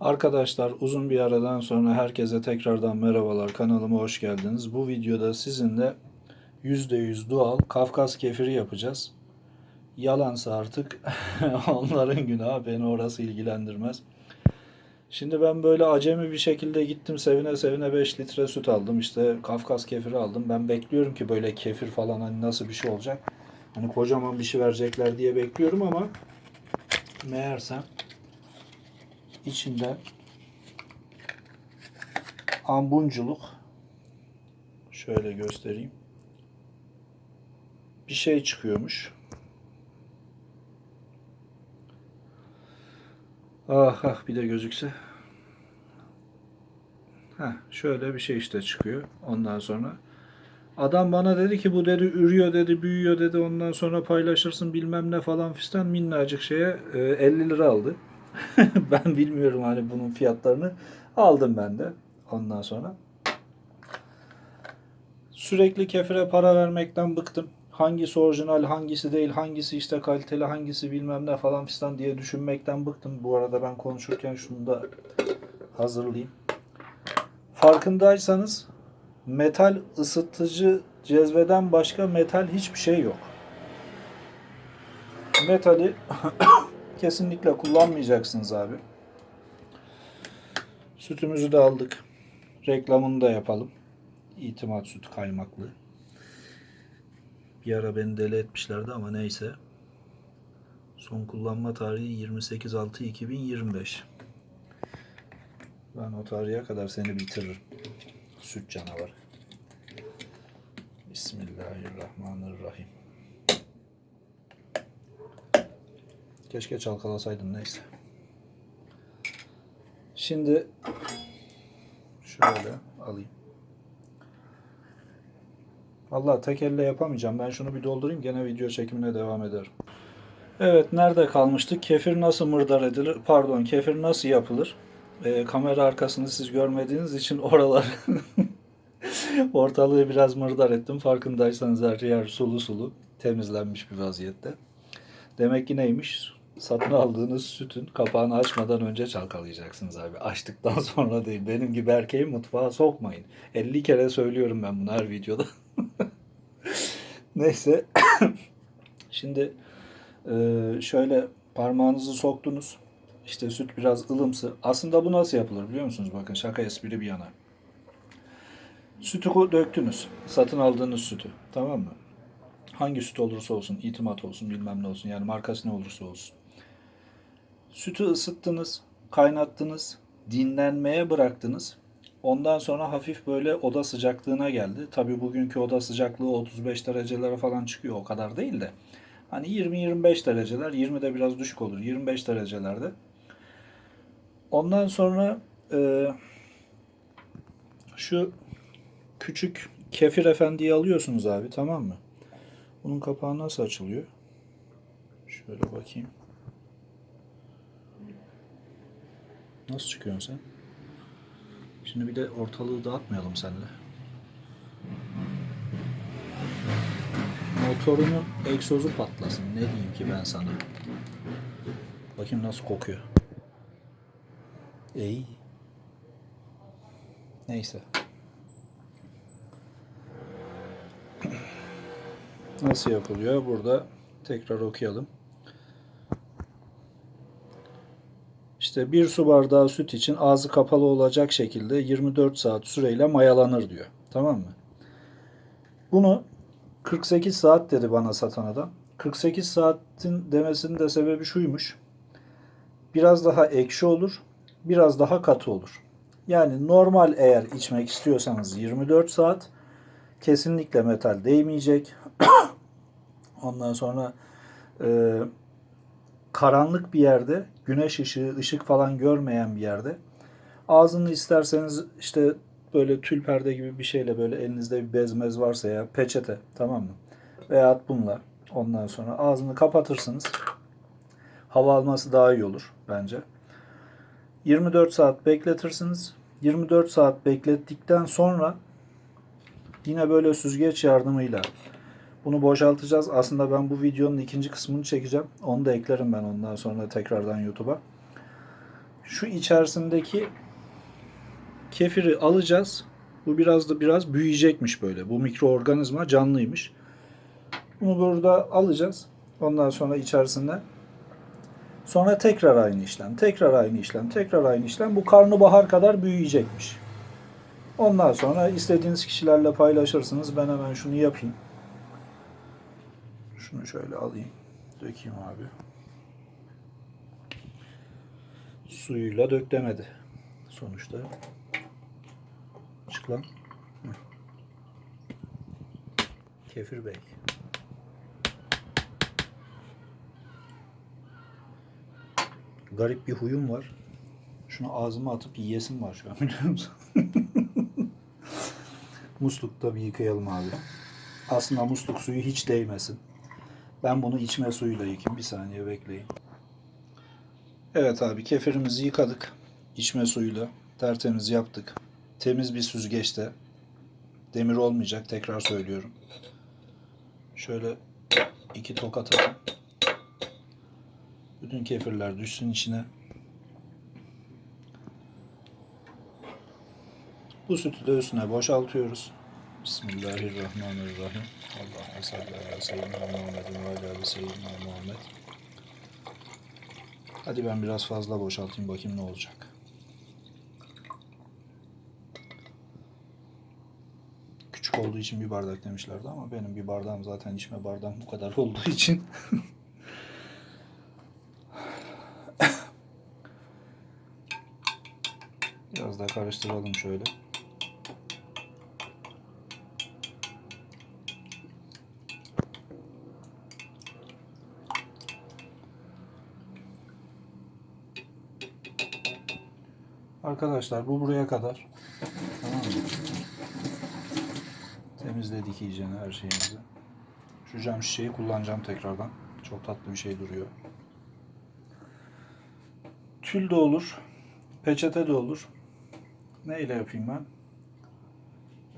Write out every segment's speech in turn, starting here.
Arkadaşlar uzun bir aradan sonra herkese tekrardan merhabalar kanalıma hoş geldiniz. Bu videoda sizinle %100 doğal Kafkas kefiri yapacağız. Yalansa artık onların günahı beni orası ilgilendirmez. Şimdi ben böyle acemi bir şekilde gittim sevine sevine 5 litre süt aldım. İşte Kafkas kefiri aldım. Ben bekliyorum ki böyle kefir falan hani nasıl bir şey olacak. Hani kocaman bir şey verecekler diye bekliyorum ama meğersem içinde ambunculuk şöyle göstereyim. Bir şey çıkıyormuş. Ah ah bir de gözükse. Heh, şöyle bir şey işte çıkıyor. Ondan sonra adam bana dedi ki bu dedi ürüyor dedi büyüyor dedi ondan sonra paylaşırsın bilmem ne falan fistan minnacık şeye e, 50 lira aldı. ben bilmiyorum hani bunun fiyatlarını. Aldım ben de ondan sonra. Sürekli kefire para vermekten bıktım. Hangisi orijinal, hangisi değil, hangisi işte kaliteli, hangisi bilmem ne falan fistan diye düşünmekten bıktım. Bu arada ben konuşurken şunu da hazırlayayım. Farkındaysanız metal ısıtıcı cezveden başka metal hiçbir şey yok. Metali kesinlikle kullanmayacaksınız abi. Sütümüzü de aldık. Reklamını da yapalım. İtimat süt kaymaklı. Bir ara beni deli etmişlerdi ama neyse. Son kullanma tarihi 28.6.2025. Ben o tarihe kadar seni bitiririm. Süt canavarı. Bismillahirrahmanirrahim. Keşke çalkalasaydım neyse. Şimdi şöyle alayım. Vallahi tek elle yapamayacağım. Ben şunu bir doldurayım gene video çekimine devam ederim. Evet nerede kalmıştık? Kefir nasıl mırdar edilir? Pardon kefir nasıl yapılır? Ee, kamera arkasını siz görmediğiniz için oralar ortalığı biraz mırdar ettim. Farkındaysanız her yer sulu sulu temizlenmiş bir vaziyette. Demek ki neymiş? Satın aldığınız sütün kapağını açmadan önce çalkalayacaksınız abi. Açtıktan sonra değil. Benim gibi erkeği mutfağa sokmayın. 50 kere söylüyorum ben bunu her videoda. Neyse. Şimdi e, şöyle parmağınızı soktunuz. İşte süt biraz ılımsı. Aslında bu nasıl yapılır biliyor musunuz? Bakın şaka espri bir yana. Sütü döktünüz. Satın aldığınız sütü. Tamam mı? Hangi süt olursa olsun, itimat olsun, bilmem ne olsun. Yani markası ne olursa olsun. Sütü ısıttınız, kaynattınız, dinlenmeye bıraktınız. Ondan sonra hafif böyle oda sıcaklığına geldi. Tabii bugünkü oda sıcaklığı 35 derecelere falan çıkıyor. O kadar değil de. Hani 20-25 dereceler, 20 de biraz düşük olur. 25 derecelerde. Ondan sonra e, şu küçük kefir efendiyi alıyorsunuz abi tamam mı? Bunun kapağı nasıl açılıyor? Şöyle bakayım. Nasıl çıkıyorsun sen? Şimdi bir de ortalığı dağıtmayalım seninle. Motorunun egzozu patlasın. Ne diyeyim ki ben sana? Bakayım nasıl kokuyor. İyi. Neyse. Nasıl yapılıyor? Burada tekrar okuyalım. İşte bir su bardağı süt için ağzı kapalı olacak şekilde 24 saat süreyle mayalanır diyor. Tamam mı? Bunu 48 saat dedi bana satan adam. 48 saatin demesinin de sebebi şuymuş. Biraz daha ekşi olur, biraz daha katı olur. Yani normal eğer içmek istiyorsanız 24 saat kesinlikle metal değmeyecek. Ondan sonra e, karanlık bir yerde, güneş ışığı, ışık falan görmeyen bir yerde ağzını isterseniz işte böyle tül perde gibi bir şeyle böyle elinizde bir bezmez varsa ya peçete tamam mı? Veya bununla ondan sonra ağzını kapatırsınız. Hava alması daha iyi olur bence. 24 saat bekletirsiniz. 24 saat beklettikten sonra yine böyle süzgeç yardımıyla bunu boşaltacağız. Aslında ben bu videonun ikinci kısmını çekeceğim. Onu da eklerim ben ondan sonra tekrardan YouTube'a. şu içerisindeki kefiri alacağız. Bu biraz da biraz büyüyecekmiş böyle. Bu mikroorganizma canlıymış. Bunu burada alacağız. Ondan sonra içerisinde sonra tekrar aynı işlem, tekrar aynı işlem, tekrar aynı işlem. Bu karnabahar kadar büyüyecekmiş. Ondan sonra istediğiniz kişilerle paylaşırsınız. Ben hemen şunu yapayım. Şunu şöyle alayım. Dökeyim abi. Suyuyla dök demedi. Sonuçta. Çık lan. Kefir Bey. Garip bir huyum var. Şunu ağzıma atıp yiyesim var şu an biliyor musun? Muslukta bir yıkayalım abi. Aslında musluk suyu hiç değmesin. Ben bunu içme suyuyla yıkayayım. Bir saniye bekleyin. Evet abi kefirimizi yıkadık. İçme suyuyla tertemiz yaptık. Temiz bir süzgeçte. Demir olmayacak tekrar söylüyorum. Şöyle iki tokat atın. Bütün kefirler düşsün içine. Bu sütü de üstüne boşaltıyoruz. Bismillahirrahmanirrahim. Allahümme salli ala seyyidina Muhammedin ve ala seyyidina Muhammed. Hadi ben biraz fazla boşaltayım bakayım ne olacak. Küçük olduğu için bir bardak demişlerdi ama benim bir bardağım zaten içme bardağım bu kadar olduğu için Biraz daha karıştıralım şöyle. Arkadaşlar bu buraya kadar. Tamam mı? Temizledik iyicene her şeyimizi. Şu cam şişeyi kullanacağım tekrardan. Çok tatlı bir şey duruyor. Tül de olur. Peçete de olur. Ne ile yapayım ben?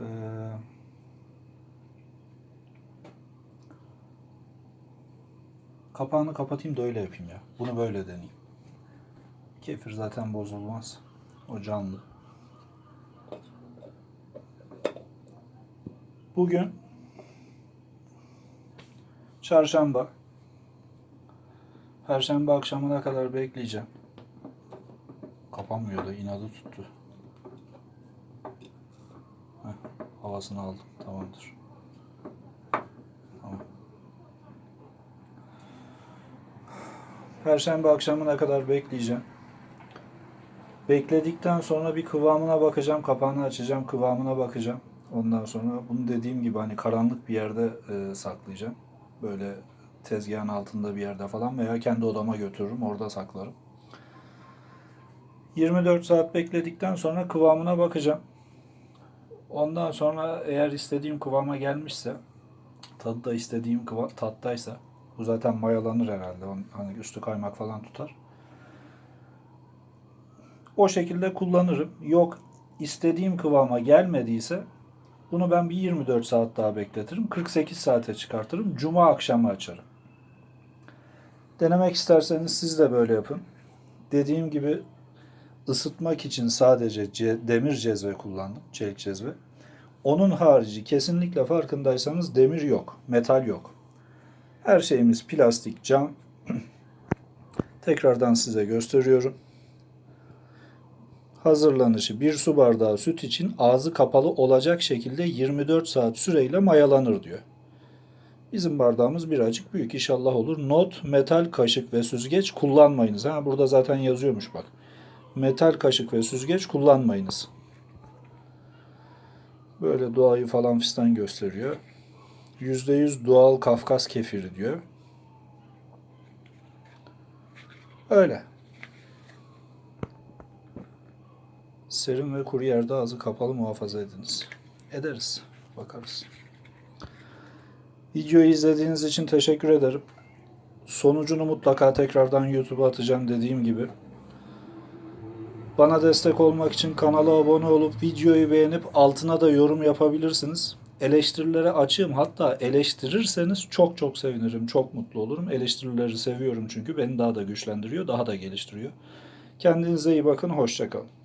Ee, kapağını kapatayım da öyle yapayım ya. Bunu böyle deneyeyim. Kefir zaten bozulmaz. O canlı. Bugün çarşamba. Perşembe akşamına kadar bekleyeceğim. Kapanmıyor da inadı tuttu. Heh, havasını aldım. Tamamdır. Tamam. Perşembe akşamına kadar bekleyeceğim. Bekledikten sonra bir kıvamına bakacağım. Kapağını açacağım. Kıvamına bakacağım. Ondan sonra bunu dediğim gibi hani karanlık bir yerde e, saklayacağım. Böyle tezgahın altında bir yerde falan veya kendi odama götürürüm. Orada saklarım. 24 saat bekledikten sonra kıvamına bakacağım. Ondan sonra eğer istediğim kıvama gelmişse, tadı da istediğim kıva, tattaysa, bu zaten mayalanır herhalde. Hani üstü kaymak falan tutar. O şekilde kullanırım. Yok istediğim kıvama gelmediyse bunu ben bir 24 saat daha bekletirim. 48 saate çıkartırım. Cuma akşamı açarım. Denemek isterseniz siz de böyle yapın. Dediğim gibi ısıtmak için sadece ce- demir cezve kullandım. Çelik cezve. Onun harici kesinlikle farkındaysanız demir yok. Metal yok. Her şeyimiz plastik, cam. Tekrardan size gösteriyorum. Hazırlanışı bir su bardağı süt için ağzı kapalı olacak şekilde 24 saat süreyle mayalanır diyor. Bizim bardağımız birazcık büyük inşallah olur. Not, metal kaşık ve süzgeç kullanmayınız. Ha, burada zaten yazıyormuş bak. Metal kaşık ve süzgeç kullanmayınız. Böyle doğayı falan fistan gösteriyor. %100 doğal Kafkas kefiri diyor. Öyle. Serin ve kuru yerde ağzı kapalı muhafaza ediniz. Ederiz. Bakarız. Videoyu izlediğiniz için teşekkür ederim. Sonucunu mutlaka tekrardan YouTube'a atacağım dediğim gibi. Bana destek olmak için kanala abone olup videoyu beğenip altına da yorum yapabilirsiniz. Eleştirilere açığım. Hatta eleştirirseniz çok çok sevinirim. Çok mutlu olurum. Eleştirileri seviyorum çünkü beni daha da güçlendiriyor, daha da geliştiriyor. Kendinize iyi bakın. Hoşçakalın.